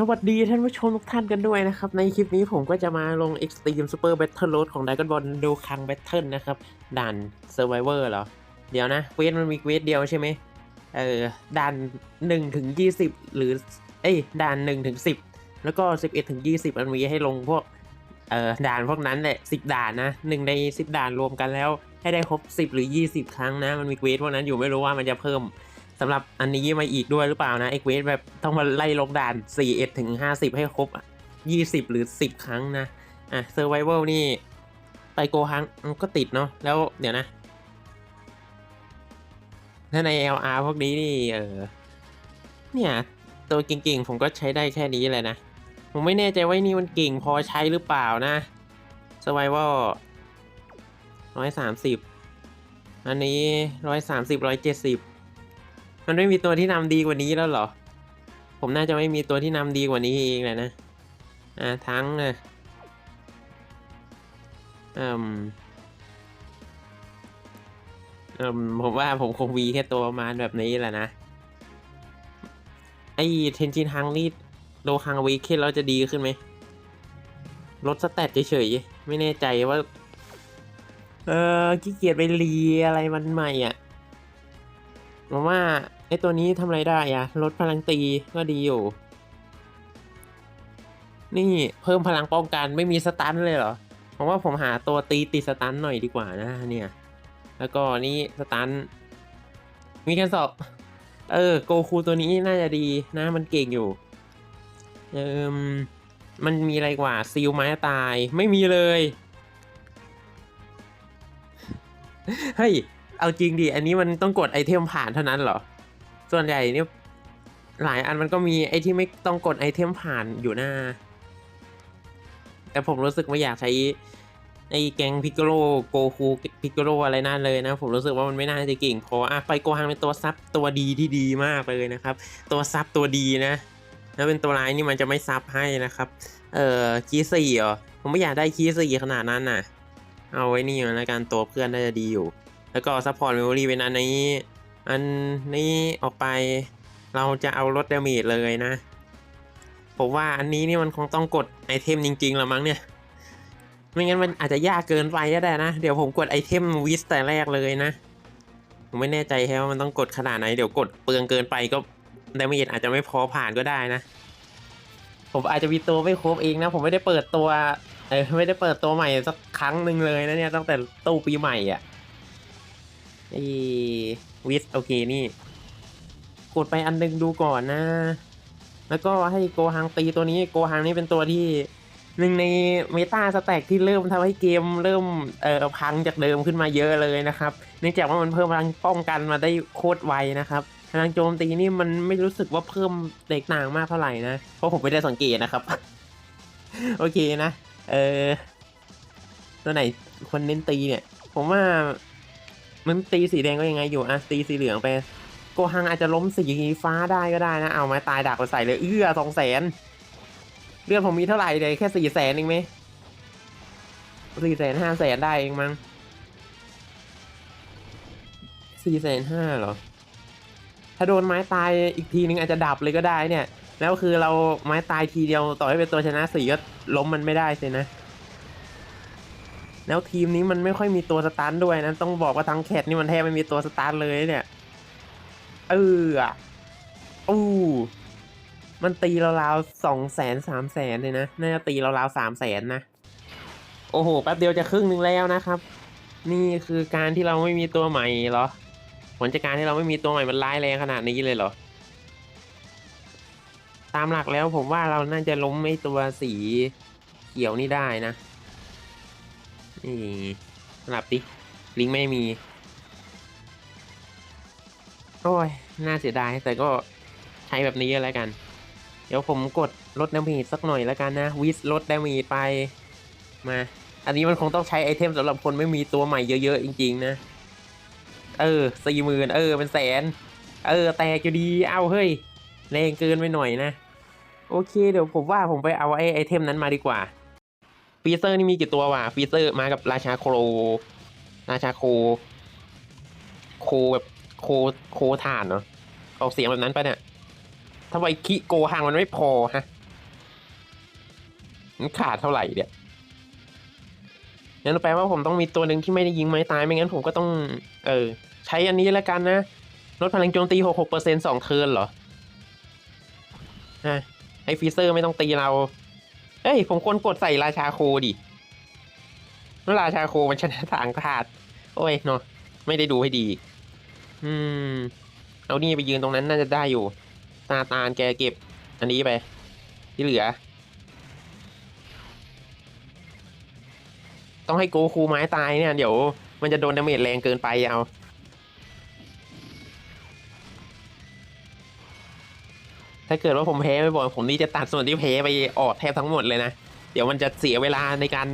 สวัสดีท่านผู้ชมทุกท่านกันด้วยนะครับ ในคลิปนี้ผมก็จะมาลง Extreme Super Battle Road ของ Dragon Ball d o k a n Battle นะครับ ด่าน Survivor เหรอ เดี๋ยวนะเควสมันมีเควสเดียวใช่ไหมเออด่าน1ถึง20 หรือ เอ้ยด่าน1ถึง10 แล้วก็ 11ถึง20 มันมีให้ลงพวกเอ่อด่านพวกนั้นแหละ 10 ด่านนะหนึ่งใน 10 ด่านรวมกันแล้ว ให้ได้ครบ 10 หรือ 20 ครั้งนะ มันมีเควสพวกนั้นอยู่ไม่รู้ว่ามันจะเพิ่ม สำหรับอันนี้มาอีกด้วยหรือเปล่านะไอ้เควสแบบต้องมาไล่ลงด่าน 41ถึง 50 ให้ครบ 20 หรือ 10 ครั้งนะ อะ Survival นี่ ไปโกฮังก็ติดเนาะแล้วเดี๋ยวนะ ถ้าใน LR พวกนี้นี่ เออ เนี่ย ตัวเก่งๆ ผมก็ใช้ได้แค่นี้แหละนะ ผมไม่แน่ใจว่านี่มันเก่งพอใช้หรือเปล่านะ Survival ร้อยสามสิบอันนี้ร้อยสามสิบร้อยเจ็ดสิบ มันไม่มีตัวที่นำดีกว่านี้แล้วเหรอ ผมน่าจะไม่มีตัวที่นำดีกว่านี้เองแหละนะ อ่าทั้งนะอืมอืมผมว่าผมคงวีแค่ตัวประมาณแบบนี้แหละนะ ไอเทนจินฮังนี่โดคังวีเคนเราจะดีขึ้นไหมลดสแตทเฉยๆ ไม่แน่ใจว่า เออขี้เกียจไปรีอะไรมันใหม่อะผมว่า ไอตัวนี้ทำอะไรได้อะลดพลังตีก็ดีอยู่ นี่เพิ่มพลังป้องกันไม่มีสตันเลยเหรอผมว่าผมหาตัวตีติดสตันหน่อยดีกว่านะเนี่ย แล้วก็นี่สตัน มีการสอบ เออโกคูตัวนี้น่าจะดีนะมันเก่งอยู่เออมันมีอะไรกว่าซิลไม้ตายไม่มีเลยเฮ้ยเอาจริงดิอันนี้มันต้องกดไอเทมผ่านเท่านั้นเหรอ ส่วนใหญ่เนี่ยหลายอันมันก็มีไอที่ไม่ต้องกดไอเทมผ่านอยู่หน้า แต่ผมรู้สึกไม่อยากใช้ไอแกงพิกโลโกคูพิกโลอะไรนั่นเลยนะ ผมรู้สึกว่ามันไม่น่าจะเก่งพออะไปโกฮังเป็นตัวซับตัวดีที่ดีมากเลยนะครับ ตัวซับตัวดีนะ แล้วเป็นตัวร้ายนี่มันจะไม่ซับให้นะครับ เอ่อคีสี่เหรอผมไม่อยากได้คีสี่ขนาดนั้นน่ะ เอาไว้นี่มาแล้วกันตัวเพื่อนน่าจะดีอยู่ แล้วก็ซัพพอร์ตเมมโมรีเป็นอันนี้ อันนี้ออกไปเราจะเอาลดดาเมจเลยนะ ผมว่าอันนี้นี่มันคงต้องกดไอเทมจริงๆละมั้งเนี่ย ไม่งั้นมันอาจจะยากเกินไปก็ได้นะ เดี๋ยวผมกดไอเทมวิสแต่แรกเลยนะ ผมไม่แน่ใจแค่ว่ามันต้องกดขนาดไหน เดี๋ยวกดเปลืองเกินไปก็ดาเมจอาจจะไม่พอผ่านก็ได้นะ ผมอาจจะมีตัวไม่ครบเองนะ ผมไม่ได้เปิดตัวเออไม่ได้เปิดตัวใหม่สักครั้งหนึ่งเลยนะเนี่ยตั้งแต่ตู้ปีใหม่อะไอ วิสโอเคนี่กดไปอันหนึงดูก่อนนะ แล้วก็ให้โกฮังตีตัวนี้โกฮังนี่เป็นตัวที่หนึ่งในเมตาสแต็กที่เริ่มทำให้เกมเริ่มเอ่อพังจากเดิมขึ้นมาเยอะเลยนะครับเนื่องจากว่ามันเพิ่มพลังป้องกันมาได้โคตรไวนะครับพลังโจมตีนี่มันไม่รู้สึกว่าเพิ่มแตกต่างมากเท่าไหร่นะ เพราะผมไม่ได้สังเกตนะครับ โอเคนะ เออตัวไหนคนเน้นตีเนี่ย ผมว่า มันตีสีแดงก็ยังไงอยู่อะตีสีเหลืองไปโกฮังอาจจะล้มสีฟ้าได้ก็ได้นะ เอาไม้ตายดักไปใส่เลย เอื้อสองแสนเลือดผมมีเท่าไหร่เลยแค่สี่แสนเองไหมสี่แสนห้าแสนได้เองมั้งสี่แสนห้าเหรอ ถ้าโดนไม้ตายอีกทีนึงอาจจะดับเลยก็ได้เนี่ย แล้วคือเราไม้ตายทีเดียวต่อให้เป็นตัวชนะสี่ก็ล้มมันไม่ได้สินะ แล้วทีมนี้มันไม่ค่อยมีตัวสตาร์ด้วยนะต้องบอกว่าทั้งแคทนี่มันแทบไม่มีตัวสตาร์เลยเนี่ย เอออะอู้มันตีราวๆสองแสนสามแสนเลยนะ น่าจะตีราวๆสามแสนนะ โอ้โห แป๊บเดียวจะครึ่งหนึ่งแล้วนะครับ นี่คือการที่เราไม่มีตัวใหม่เหรอ ผลจากการที่เราไม่มีตัวใหม่มันร้ายแรงขนาดนี้เลยเหรอ ตามหลักแล้วผมว่าเราน่าจะล้มไอ้ตัวสีเขียวนี่ได้นะ นี่สลับดิลิงไม่มี โอ้ย น่าเสียดาย แต่ก็ใช้แบบนี้แล้วกัน เดี๋ยวผมกดลดดาเมจสักหน่อยแล้วกันนะ วิสลดดาเมจไป มา อันนี้มันคงต้องใช้ไอเทมสำหรับคนไม่มีตัวใหม่เยอะๆ จริงๆนะ เออสี่หมื่นเออ เป็นแสน เออ แตกอยู่ดี เอ้าเฮ้ยแรงเกินไปหน่อยนะ โอเค เดี๋ยวผมว่าผมไปเอาไอไอเทมนั้นมาดีกว่า ฟีเซอร์นี่มีกี่ตัววะฟีเซอร์มากับราชาโครราชาโค โคแบบโคโคฐานเนาะออกเสียงแบบนั้นปะเนี่ยทำไมคิโกฮังมันไม่พอฮะมันขาดเท่าไหร่เนี่ยงั้นแปลว่าผมต้องมีตัวหนึ่งที่ไม่ได้ยิงไม้ตายไม่งั้นผมก็ต้อง เออ ใช้อันนี้แล้วกันนะลดพลังโจมตีหกหกเปอร์เซ็นสองเทิร์นเหรอฮะไอฟีเซอร์ไม่ต้องตีเรา อ้ย ผมควรกดใส่ราชาโคดิแล้วราชาโคมันชนะทางขาด โอ้ยเนาะไม่ได้ดูให้ดี อืม เอานี่ไปยืนตรงนั้นน่าจะได้อยู่ ตาตาลแกเก็บ อันนี้ไป ที่เหลือ ต้องให้โกคูไม้ตายเนี่ย เดี๋ยว มันจะโดนดาเมจแรงเกินไปเอา ถ้าเกิดว่าผมแพ้ไปบ่อยผมนี่จะตัดส่วนที่แพ้ไปออกแทบทั้งหมดเลยนะ เดี๋ยวมันจะเสียเวลาในการ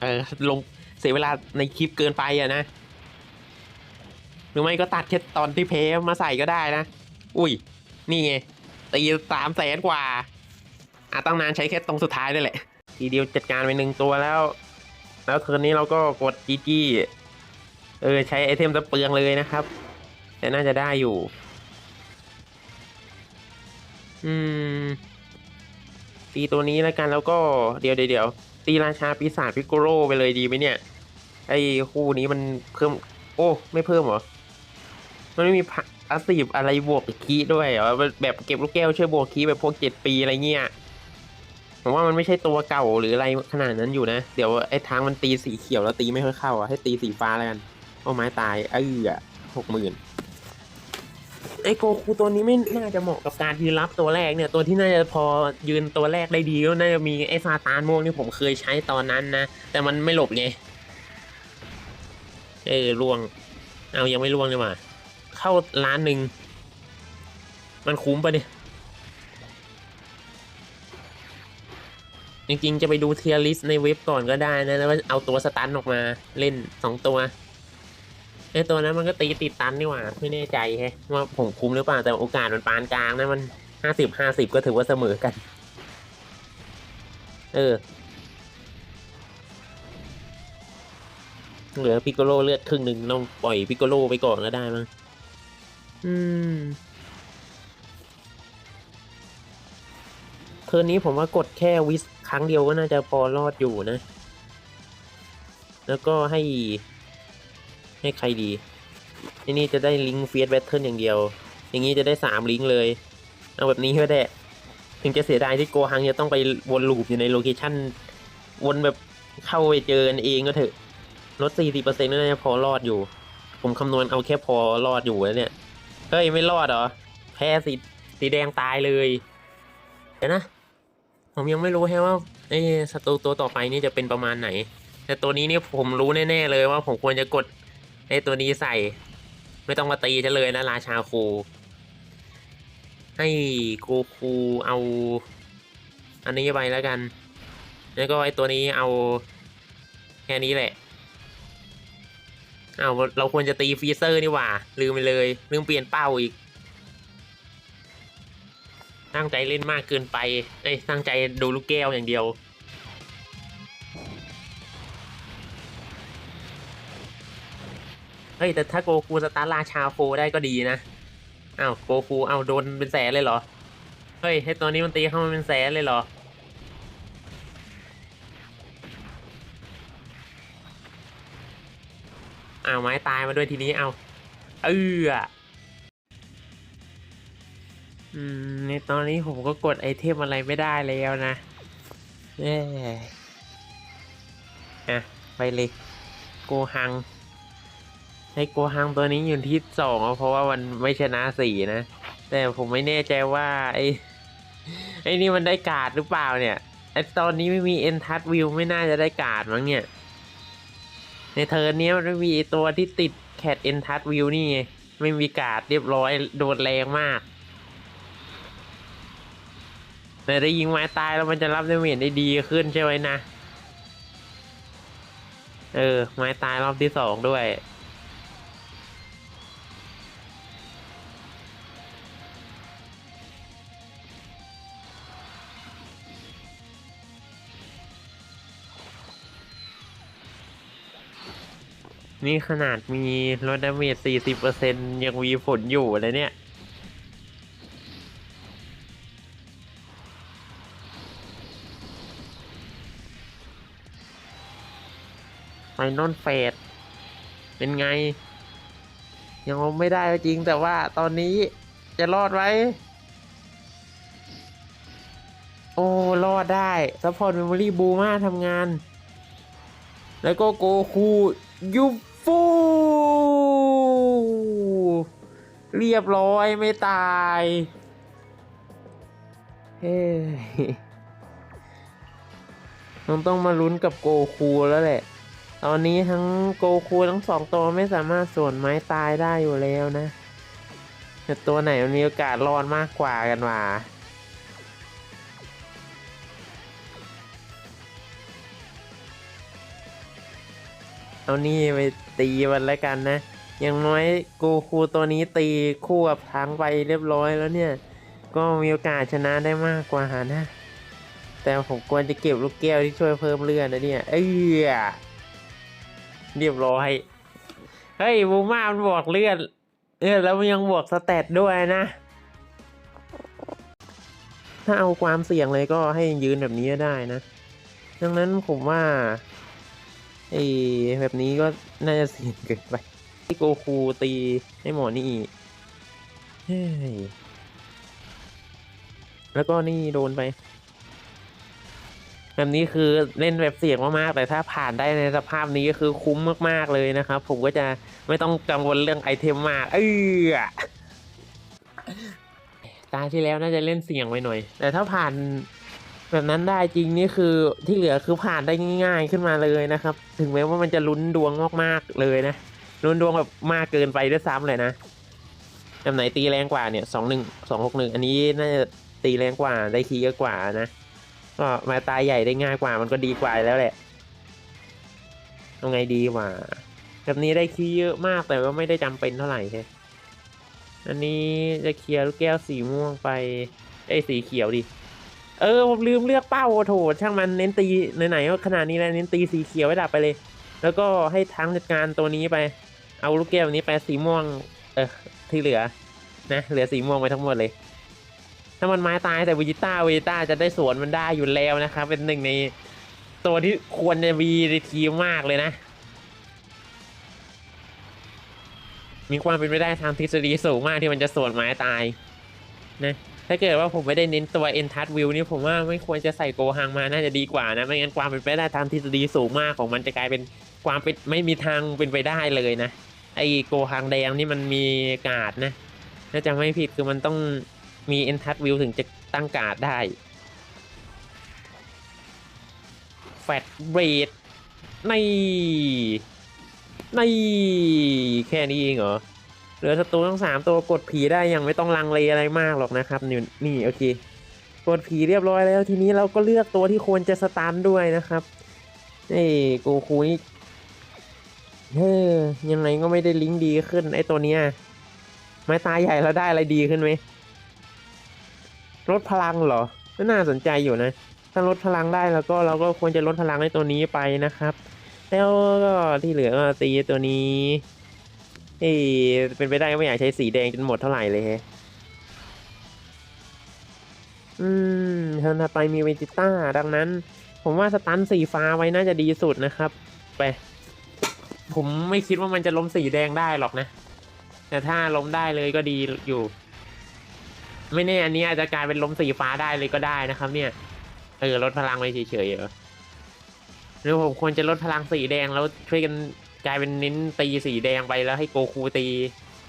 เออลงเสียเวลาในคลิปเกินไปอะนะ หรือไม่ก็ตัดแค่ตอนที่เพมาใส่ก็ได้นะ อุ้ย นี่ไงตีสามแสนกว่าอาตั้งนานใช้แค่ตรงสุดท้ายด้วยแหละ ทีเดียวจัดการไปหนึ่งตัวแล้ว แล้วเทิร์นนี้เราก็กดจีจีเออใช้ไอเทมจะเปืองเลยนะครับ แต่น่าจะได้อยู่ อืม ตีตัวนี้แล้วกันแล้วก็เดี๋ยวเดี๋ยวตีราชาปีศาจพิกโกโรไปเลยดีไหมเนี่ย ไอ้คู่นี้มันเพิ่ม โอ้ไม่เพิ่มเหรอ มันไม่มีอาสีบอะไรบวกคีด้วยเหรอแบบเก็บลูกแก้วช่วยบวกคีแบบพวกเจ็ดปีอะไรเงี้ยผมว่ามันไม่ใช่ตัวเก่าหรืออะไรขนาดนั้นอยู่นะ เดี๋ยวไอ้ทางมันตีสีเขียวแล้วตีไม่ค่อยเข้าอะให้ตีสีฟ้าแล้วกันโอ้ไม้ตายเออหกหมื่น ไอโกคูตัวนี้ไม่น่าจะเหมาะกับการยืนรับตัวแรกเนี่ย ตัวที่น่าจะพอยืนตัวแรกได้ดีก็น่าจะมีไอ้ซาตานม่วงที่ผมเคยใช้ตอนนั้นนะ แต่มันไม่หลบไง เออล่วง เอายังไม่ล่วงเลยว่ะเข้าร้านหนึ่ง มันคุ้มปะเนี่ยจริงๆ จะไปดูเทียริสในเว็บก่อนก็ได้นะ แล้วเอาตัวสตันออกมาเล่นสองตัว ไอตัวนั้นมันก็ตีติดตันนี่หว่าไม่แน่ใจแฮะว่าผมคุ้มหรือเปล่าแต่โอกาสมันปานกลางนะมันห้าสิบห้าสิบก็ถือว่าเสมอกัน เออ เหลือพิกโกโลเลือดครึ่งหนึ่งต้องปล่อยพิกโกโลไปก่อนก็ได้มั้งอืมเทอร์นนี้ผมว่ากดแค่วิสครั้งเดียวก็น่าจะพอรอดอยู่นะ แล้วก็ให้ ให้ใครดีทีนี่จะได้ลิงก์เฟียสแบทเทิลอย่างเดียว อย่างนี้จะได้สามลิงก์เลย เอาแบบนี้ก็ได้ ถึงจะเสียดายที่โกฮังจะต้องไปวนลูปอยู่ในโลเคชั่น วนแบบเข้าไปเจอกันเองก็เถอะ ลดสี่สิบเปอร์เซ็นต์น่าจะพอรอดอยู่ ผมคำนวณเอาแค่พอรอดอยู่แล้วเนี่ย เฮ้ย ไม่รอดเหรอ แพ้สีสีแดงตายเลยเดี๋ยวนะ ผมยังไม่รู้แค่ว่าไอ้ศัตรูตัวต่อไปนี่จะเป็นประมาณไหน แต่ตัวนี้เนี่ยผมรู้แน่ๆเลยว่าผมควรจะกด ไอตัวนี้ใส่ ไม่ต้องมาตีจะเลยนะ ราชาครูให้โกคูเอา อันนี้ไปแล้วกัน แล้วก็ไอตัวนี้เอาแค่นี้แหละเอาเราควรจะตีฟีเซอร์นี่หว่า ลืมไปเลย ลืมเปลี่ยนเป้าอีก ตั้งใจเล่นมากเกินไปเอ้ยตั้งใจดูลูกแก้วอย่างเดียว เฮ้ยแต่ถ้าโกคูสตาร์ราชาโฟได้ก็ดีนะอ้าวโกคูเอาโดนเป็นแสนเลยเหรอ เฮ้ยให้ตัวนี้มันตีเข้ามาเป็นแสนเลยเหรออ้าวไม้ตายมาด้วยทีนี้เอาเอออืมในตอนนี้ผมก็กดไอเทมอะไรไม่ได้แล้วนะเอ้อะไปเลยโกหัง ให้โกหังตัวนี้อยู่ที่สองเพราะว่ามันไม่ชนะสี่นะ แต่ผมไม่แน่ใจว่าไอไอนี่มันได้การ์ดหรือเปล่าเนี่ยไอตอนนี้ไม่มีเอ็นทัชวิวไม่น่าจะได้การ์ดมั้งเนี่ย ในเทิร์นนี้มันไม่มีตัวที่ติดแคดเอ็นทัชวิวนี่ไงไม่มีการ์ดเรียบร้อยโดนแรงมาก แต่ได้ยิงไม้ตายแล้วมันจะรับดาเมจได้ดีขึ้นใช่ไหมนะ เออ ไม้ตายรอบที่สองด้วย นี่ขนาดมีลดดาเมจ40%ยังมีผลอยู่เลยเนี่ย ไฟนอลเฟสเป็นไง ยังไม่ได้จริงแต่ว่าตอนนี้จะรอดไหมโอ้ รอดได้ซัพพอร์ตเมมโมรี่บูมาทำงาน แล้วก็โกคูยูฟู เรียบร้อยไม่ตาย เฮ้ยมันต้องมาลุ้นกับโกคูแล้วแหละ ตอนนี้ทั้งโกคูทั้งสองตัวไม่สามารถส่วนไม้ตายได้อยู่แล้วนะแต่ตัวไหนมันมีโอกาสรอดมากกว่ากันวะเอานี่ไปตีมันแล้วกันนะ อย่างน้อยโกคูตัวนี้ตีคู่กับทั้งไปเรียบร้อยแล้วเนี่ย ก็มีโอกาสชนะได้มากกว่านะ แต่ผมควรจะเก็บลูกแก้วที่ช่วยเพิ่มเลือดนะเนี่ย เอ้ยเรียบร้อย เฮ้ยบูมามันบวกเลือดเออแล้วมันยังบวกสเตตด้วยนะ ถ้าเอาความเสี่ยงเลยก็ให้ยืนแบบนี้ก็ได้นะ ดังนั้นผมว่าไอ้แบบนี้ก็น่าจะเสี่ยงเกินไป ที่โกคูตีให้หมอนี่เฮ้ยแล้วก็นี่โดนไป แบบนี้คือเล่นแบบเสี่ยงมากๆแต่ถ้าผ่านได้ในสภาพนี้ก็คือคุ้มมากๆเลยนะครับ ผมก็จะไม่ต้องกังวลเรื่องไอเทมมาก เออตาที่แล้วน่าจะเล่นเสี่ยงไปหน่อย แต่ถ้าผ่านแบบนั้นได้จริงนี่คือที่เหลือคือผ่านได้ง่าย ๆขึ้นมาเลยนะครับ ถึงแม้ว่ามันจะลุ้นดวงมากๆเลยนะ ลุ้นดวงแบบมากเกินไปด้วยซ้ำเลยนะแบบไหนตีแรงกว่าเนี่ยสองหนึ่งสองหกหนึ่งอันนี้น่าจะตีแรงกว่าได้คีย์เยอะกว่านะก็มาตายใหญ่ได้ง่ายกว่ามันก็ดีกว่าแล้วแหละเอาไงดีกว่าแบบนี้ได้คีย์เยอะมากแต่ว่าไม่ได้จำเป็นเท่าไหร่ใช่อันนี้จะเคลียร์ลูกแก้วสีม่วงไปไอ้สีเขียวดิ เออผมลืมเลือกเป้าโอโถช่างมันเน้นตีไหนๆก็ขนาดนี้แล้วเน้นตีสีเขียวไว้ดับไปเลย แล้วก็ให้ทั้งจัดการตัวนี้ไป เอาลูกแก้วนี้ไปสีม่วง เออที่เหลือ นะเหลือสีม่วงไปทั้งหมดเลย ถ้ามันไม้ตายแต่วิจิต้าวิจิต้าจะได้สวนมันได้อยู่แล้วนะครับ เป็นหนึ่งในตัวที่ควรจะมีในทีมมากเลยนะ มีความเป็นไปได้ทางทฤษฎีสูงมากที่มันจะสวนไม้ตายนะ ถ้าเกิดว่าผมไม่ได้เน้นตัว e n t o u c h View นี่ผมว่าไม่ควรจะใส่โกฮังมาน่าจะดีกว่านะ ไม่งั้นความเป็นไปได้ทางทฤษฎีสูงมากของมันจะกลายเป็นความเป็นไม่มีทางเป็นไปได้เลยนะ ไอโกฮังแดงนี่มันมีกาดนะถ้าจำไม่ผิดคือมันต้องมี e n t o u c h View ถึงจะตั้งกาดได้แฟตเรดในี่นี่แค่นี้เองเหรอ เหลือศัตรูทั้งสามตัวกดผีได้ยังไม่ต้องลังเลอะไรมากหรอกนะครับนี่นี่โอเคกดผีเรียบร้อยแล้วทีนี้เราก็เลือกตัวที่ควรจะสตันด้วยนะครับนี่โกคุยเฮ้ยยังไงก็ไม่ได้ลิงก์ดีขึ้นไอตัวเนี้ยไม้ตายใหญ่แล้วได้อะไรดีขึ้นไหมลดพลังเหรอก็น่าสนใจอยู่นะ ถ้าลดพลังได้แล้วก็เราก็ควรจะลดพลังในตัวนี้ไปนะครับ แล้วก็ที่เหลือก็ตีตัวนี้ เอ้ยเป็นไปได้ก็ไม่อยากใช้สีแดงจนหมดเท่าไหร่เลยฮะอืมเทิร์นถัดไปมีเวจิต้า ดังนั้น ผมว่าสตันสีฟ้าไว้น่าจะดีสุดนะครับ ไป ผมไม่คิดว่ามันจะล้มสีแดงได้หรอกนะ แต่ถ้าล้มได้เลยก็ดีอยู่ ไม่แน่อันนี้อาจจะกลายเป็นล้มสีฟ้าได้เลยก็ได้นะครับ เนี่ย เออลดพลังไปเฉยๆเหรอหรือผมควรจะลดพลังสีแดงแล้วช่วยกัน กลายเป็นเน้นตีสีแดงไปแล้วให้โกคูตี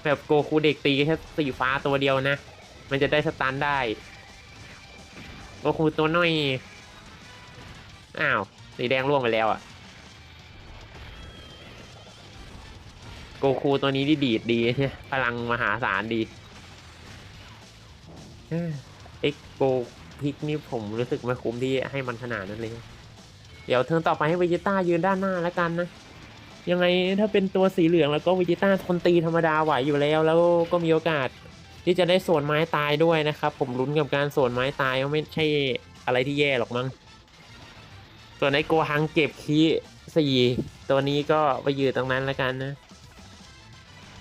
แบบโกคูเด็กตีแค่สีฟ้าตัวเดียวนะ มันจะได้สตันได้ โกคูตัวน้อย อ้าว สีแดงร่วงไปแล้วอะโกคูตัวนี้ที่ดีดดีเนี่ยพลังมหาศาลดีเอ้ยเอ็กโกพิกนี่ผมรู้สึกไม่คุ้มที่ให้มันขนาดนั้นเลย เดี๋ยวเทิร์นต่อไปให้เวจิต้ายืนด้านหน้าแล้วกันนะ ยังไงถ้าเป็นตัวสีเหลืองแล้วก็วิจิต้าทนตีธรรมดาไหวอยู่แล้ว แล้วก็มีโอกาสที่จะได้ส่วนไม้ตายด้วยนะครับ ผมลุ้นกับการส่วนไม้ตายก็ไม่ใช่อะไรที่แย่หรอกมั้งส่วนไอโกฮังเก็บคีสี่ตัวนี้ก็ไปยืนตรงนั้นแล้วกันนะ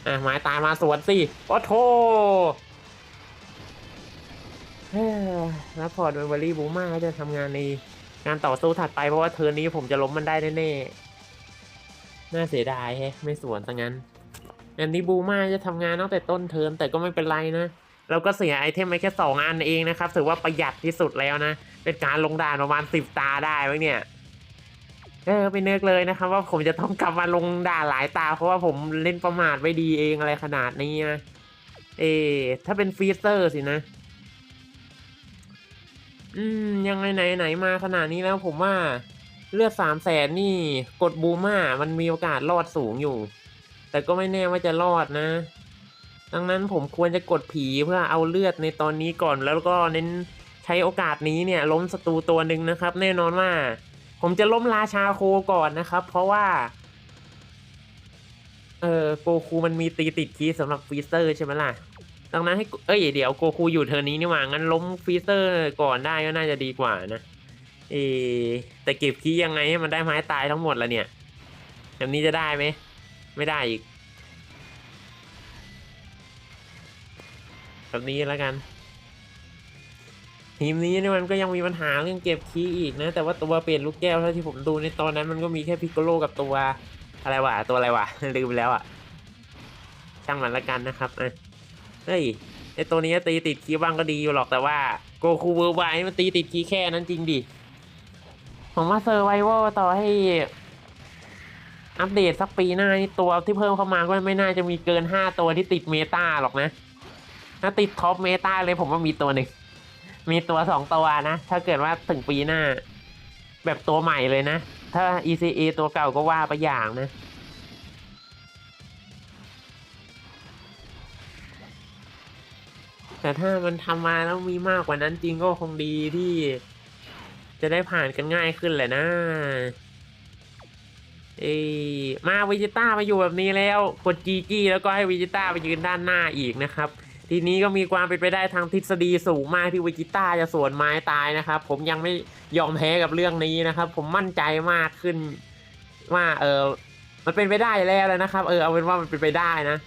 อะไม้ตายมาสวนสิโอ้โทเฮ้ยแล้วพอร์ตเวอร์รี่บูมากจะทำงานในงานต่อสู้ถัดไปเพราะว่าเทิร์นนี้ผมจะล้มมันได้แน่ๆ น่าเสียดายแฮะไม่สวนซะงั้น อันนี้บูมาจะทำงานตั้งแต่ต้นเทอมแต่ก็ไม่เป็นไรนะ เราก็เสียไอเทมไปแค่สองอันเองนะครับถือว่าประหยัดที่สุดแล้วนะ เป็นการลงด่านประมาณสิบตาได้ไว้เนี่ยเออไปเนึกเลยนะครับ ว่าผมจะต้องกลับมาลงด่าหลายตา เพราะว่าผมเล่นประมาทไม่ดีเองอะไรขนาดนี้นะเออถ้าเป็นฟรีเซอร์สินะ อืม ยังไงไหนไหนมาขนาดนี้แล้วผมว่า เลือดสามแสนนี่กดบูม่ามันมีโอกาสรอดสูงอยู่ แต่ก็ไม่แน่ว่าจะรอดนะ ดังนั้นผมควรจะกดผีเพื่อเอาเลือดในตอนนี้ก่อนแล้วก็เน้นใช้โอกาสนี้เนี่ยล้มศัตรูตัวหนึ่งนะครับ แน่นอนว่า ผมจะล้มราชาโคก่อนนะครับ เพราะว่า เออโกคูมันมีตีติดคีย์สำหรับฟรีเซอร์ใช่ไหมล่ะดังนั้นให้เอ้ยเดี๋ยวโกคูอยู่เทอร์นี้นี่หว่างั้นล้มฟรีเซอร์ก่อนได้ก็น่าจะดีกว่านะ เอแต่เก็บคีย์ยังไงให้มันได้ไม้ตายทั้งหมดละเนี่ยแบบนี้จะได้ไหม ไม่ได้อีก แบบนี้แล้วกัน ทีมนี้เนี่ยมันก็ยังมีปัญหาเรื่องเก็บคีย์อีกนะ แต่ว่าตัวเปลี่ยนลูกแก้วเท่าที่ผมดูในตอนนั้นมันก็มีแค่พิกโกโลกับตัวอะไรวะตัวอะไรวะลืมไปแล้วอะช่างมันละกันนะครับอะเฮ้ยไอตัวนี้ตีติดคีย์บ้างก็ดีอยู่หรอกแต่ว่าโกคูเวอร์ไวมันตีติดคีย์แค่นั้นจริงดิ ผมว่าเซอร์ไวโวต่อให้อัปเดตสักปีหน้านี่ตัวที่เพิ่มเข้ามาก็ไม่น่าจะมีเกินห้าตัวที่ติดเมตาหรอกนะ ถ้าติดท็อปเมตาเลยผมว่ามีตัวหนึ่ง มีตัวสองตัวนะ ถ้าเกิดว่าถึงปีหน้า แบบตัวใหม่เลยนะ ถ้า ECA ตัวเก่าก็ว่าไปอย่างนะแต่ถ้ามันทำมาแล้วมีมากกว่านั้นจริงก็คงดีที่ จะได้ผ่านกันง่ายขึ้นแหละนะเอ้มาวิจิต้ามาอยู่แบบนี้แล้วกดจีจี้แล้วก็ให้วิจิต้าไปยืนด้านหน้าอีกนะครับ ทีนี้ก็มีความเป็นไปได้ทางทฤษฎีสูงมากที่วิจิต้าจะสวนไม้ตายนะครับ ผมยังไม่ยอมแพ้กับเรื่องนี้นะครับ ผมมั่นใจมากขึ้นว่าเออมันเป็นไปได้แล้วเลยนะครับ เออเอาเป็นว่ามันเป็นไปได้นะ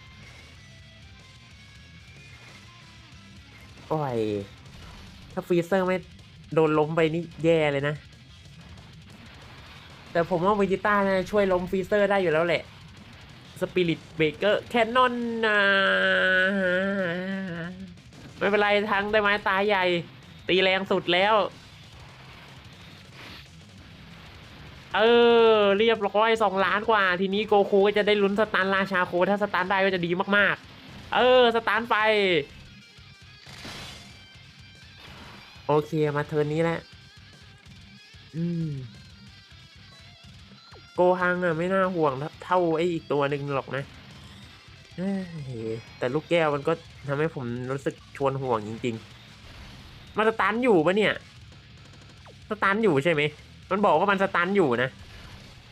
โอ้ยถ้าฟรีเซอร์ไม่ โดนล้มไปนี่แย่เลยนะ แต่ผมว่าวิจิต้านะช่วยล้มฟรีเซอร์ได้อยู่แล้วแหละ สปิริตเบเกอร์แคนนอนนะไม่เป็นไรทั้งได้ไม้ตายใหญ่ ตีแรงสุดแล้ว เออ เรียบร้อยสองล้านกว่า ทีนี้โกคูก็จะได้ลุ้นสตันราชาโคถ้าสตันได้ก็จะดีมากๆ เออ สตันไป โอเคมาเทิร์นนี้แหละ อืม โกฮังอะไม่น่าห่วงเท่าไออีกตัวหนึ่งหรอกนะเอ้ยแต่ลูกแก้วมันก็ทำให้ผมรู้สึกชวนห่วงจริงๆ มันสตันอยู่ปะเนี่ย สตันอยู่ใช่ไหม มันบอกว่ามันสตันอยู่นะ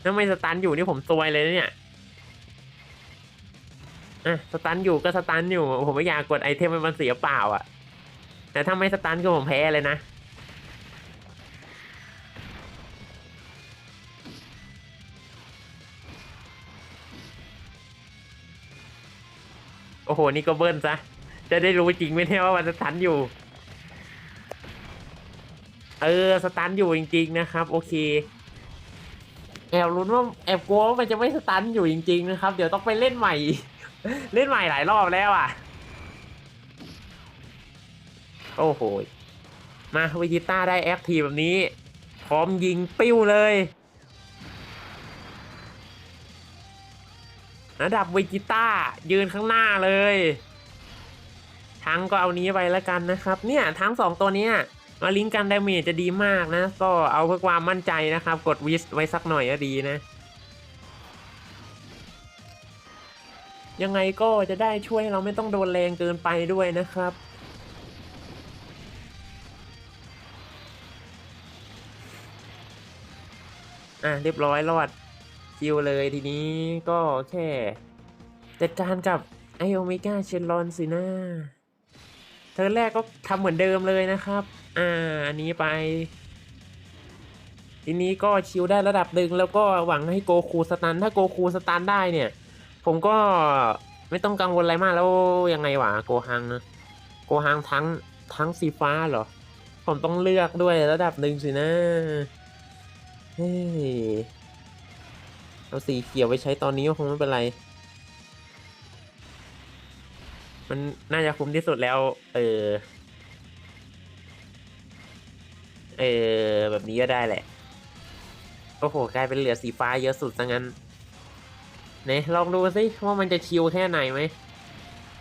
ถ้าไม่สตันอยู่นี่ผมซวยเลยนะเนี่ยอะสตันอยู่ก็สตันอยู่ ผมไม่อยากกดไอเทมมันเสียเปล่าอะ แต่ถ้าไม่สตันก็ผมแพ้เลยนะ โอ้โห นี่ก็เบิ้ลซะ จะได้รู้จริงไหมเนี่ยว่ามันสตันอยู่ เออ สตันอยู่จริง ๆ นะครับ โอเค แอบลุ้นว่าแอบกลัวว่ามันจะไม่สตันอยู่จริง ๆ นะครับ เดี๋ยวต้องไปเล่นใหม่ เล่นใหม่หลายรอบแล้วอะ โอ้โห มาวิจิต้าได้แอคทีแบบนี้ พร้อมยิงปิ้วเลยระดับวิจิต้ายืนข้างหน้าเลย ทั้งก็เอานี้ไปแล้วกันนะครับ เนี่ยทั้งสองตัวเนี้ยมาลิงก์กันดาเมจจะดีมากนะ ก็เอาเพื่อความมั่นใจนะครับ กดวิสไว้สักหน่อยก็ดีนะ ยังไงก็จะได้ช่วยให้เราไม่ต้องโดนแรงเกินไปด้วยนะครับ อะเรียบร้อยรอดคิวเลยทีนี้ก็แค่ จัดการกับไอโอเมก้าเชนลอนสินะเธอแรกก็ทำเหมือนเดิมเลยนะครับ อ่า อันนี้ไป ทีนี้ก็ชิวได้ระดับหนึ่งแล้วก็หวังให้โกคูสตัน ถ้าโกคูสตันได้เนี่ย ผมก็ไม่ต้องกังวลอะไรมากแล้วยังไงวะโกฮังนะโกฮังทั้งทั้งสีฟ้าเหรอ ผมต้องเลือกด้วยระดับหนึ่งสินะ เฮ้เอาสีเขียวไปใช้ตอนนี้ก็คงไม่เป็นไร มันน่าจะคุ้มที่สุดแล้ว เออ เออ แบบนี้ก็ได้แหละ โอ้โห กลายเป็นเหลือสีฟ้าเยอะสุดซะงั้นไหนลองดูสิว่ามันจะชิวแค่ไหนไหม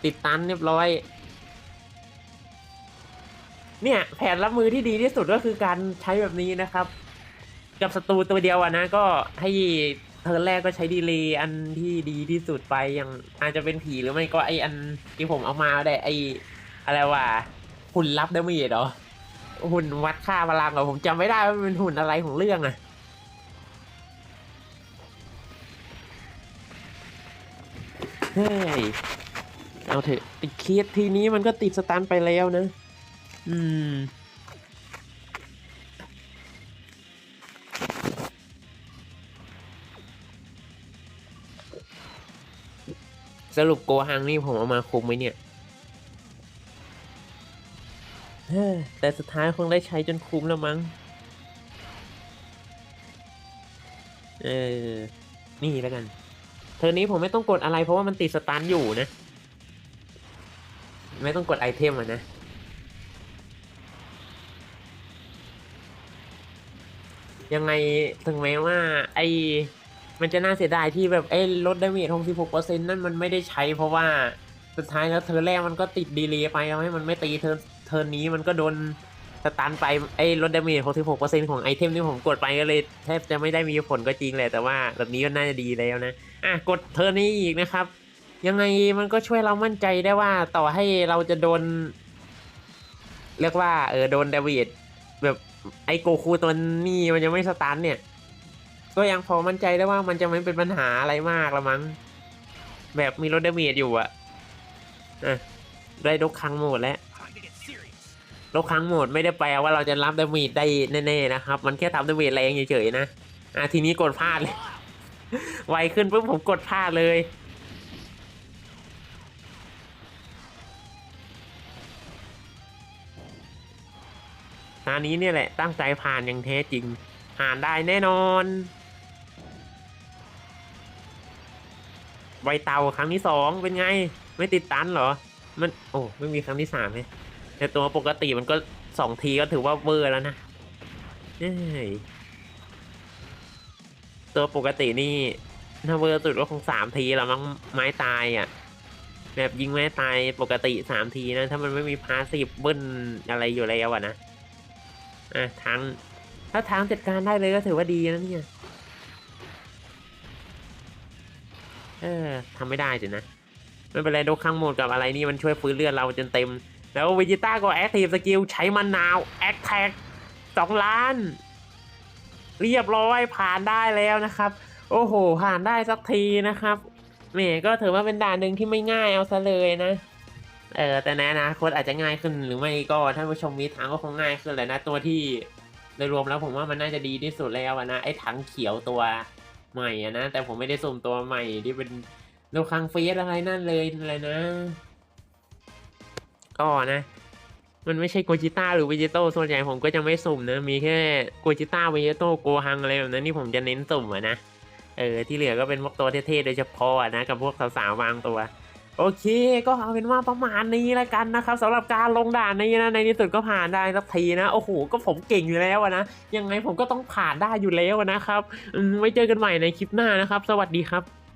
ติดตันเรียบร้อย เนี่ย แผนรับมือที่ดีที่สุดก็คือการใช้แบบนี้นะครับ กับศัตรูตัวเดียวอะนะก็ให้เทิร์นแรกก็ใช้ดีเลย์อันที่ดีที่สุดไปอย่างอาจจะเป็นผีหรือไม่ก็ไออันที่ผมเอามาได้ไออะไรวะหุ่นรับไดาเมจเหรอหุ่นวัดค่าพลังเหรอผมจำไม่ได้ว่ามันเป็นหุ่นอะไรของเรื่องอะเฮ้ยเอาเถอะไอ้เคสทีนี้มันก็ติดสตันไปแล้วนะ อืม สรุปโกฮังนี่ผมเอามาคุมไหมเนี่ยแต่สุดท้ายคงได้ใช้จนคุ้มแล้วมั้ง เออ นี่แล้วกันเทอนี้ผมไม่ต้องกดอะไรเพราะว่ามันติดสตาร์ทอยู่นะ ไม่ต้องกดไอเทมอะนะ ยังไงถึงแม้ว่าไอ มันจะน่าเสียดายที่แบบไอ้ลดดาเมจ66%นั่นมันไม่ได้ใช้เพราะว่าสุดท้ายแล้วเธอแรกมันก็ติดดีเลย์ไปทำให้มันไม่ตีเธอเธอนี้มันก็โดนสตันไปไอ้ลดดาเมจ66%ของไอเทมที่ผมกดไปก็เลยแทบจะไม่ได้มีผลก็จริงแหละแต่ว่าแบบนี้ก็น่าจะดีแล้วนะอะกดเธอนี้อีกนะครับ ยังไงมันก็ช่วยเรามั่นใจได้ว่าต่อให้เราจะโดน เรียกว่าเออโดนดาเมจแบบไอโกคูตัวนี้มันยังไม่สตันเนี่ย ก็ยังพอมั่นใจได้ว่ามันจะไม่เป็นปัญหาอะไรมากละมั้ง แบบมีรถดาเมจอยู่อะอะได้ลกครั้งโหมดแล้วลกครั้งโหมดไม่ได้แปลว่าเราจะรับดาเมจได้แน่ๆนะครับ มันแค่ทำดาเมจแรงเฉยๆนะ อะทีนี้กดพลาดเลย ไวขึ้นปุ๊บผมกดพลาดเลยตอนนี้เนี่ยแหละตั้งใจผ่านอย่างแท้จริง ผ่านได้แน่นอน ไวเตาครั้งที่สองเป็นไง ไม่ติดตันเหรอ มันโอ้ไม่มีครั้งที่สามเลยแต่ตัวปกติมันก็สองทีก็ถือว่าเวอร์แล้วนะเอ้ตัวปกตินี่ถ้าเวอร์สุดก็คงสามทีแล้วมั้งไม้ตายอะ แบบยิงไม้ตายปกติสามทีนะ ถ้ามันไม่มีพาสซีฟเบิ้ลอะไรอยู่แล้วอะนะอะทั้งถ้าทางจัดการได้เลยก็ถือว่าดีนะเนี่ย เออทำไม่ได้สินะ ไม่เป็นไรโดข้างโหมดกับอะไรนี่มันช่วยฟื้นเลือดเราจนเต็ม แล้ววิจิต้าก็แอคทีฟสกิลใช้มันนาวแอคแท็กสองล้าน เรียบร้อยผ่านได้แล้วนะครับ โอ้โห ผ่านได้สักทีนะครับแหมก็ถือว่าเป็นด่านหนึ่งที่ไม่ง่ายเอาซะเลยนะเออแต่ในอนาคตอาจจะง่ายขึ้นหรือไม่ก็ท่านผู้ชมมีทางก็คงง่ายขึ้นแหละนะตัวที่โดยรวมแล้วผมว่ามันน่าจะดีที่สุดแล้วนะไอ้ถังเขียวตัว ใหม่อะนะ แต่ผมไม่ได้สุ่มตัวใหม่ที่เป็นโลคังเฟสอะไรนั่นเลยอะไรนะก็นะ มันไม่ใช่โกจิต้าหรือเวจิโต้ส่วนใหญ่ผมก็จะไม่สุ่มนะ มีแค่โกจิต้าเวจิโต้โกฮังอะไรแบบนั้นที่ผมจะเน้นสุ่มอะนะ เออ ที่เหลือก็เป็นพวกตัวเท่ๆโดยเฉพาะอะนะ กับพวกสาวๆบางตัว โอเค ก็เอาเป็นว่าประมาณนี้แล้วกันนะครับสำหรับการลงด่านนี้นะในที่สุดก็ผ่านได้สักทีนะโอ้โหก็ผมเก่งอยู่แล้วนะยังไงผมก็ต้องผ่านได้อยู่แล้วนะครับอืมไว้เจอกันใหม่ในคลิปหน้านะครับ สวัสดีครับ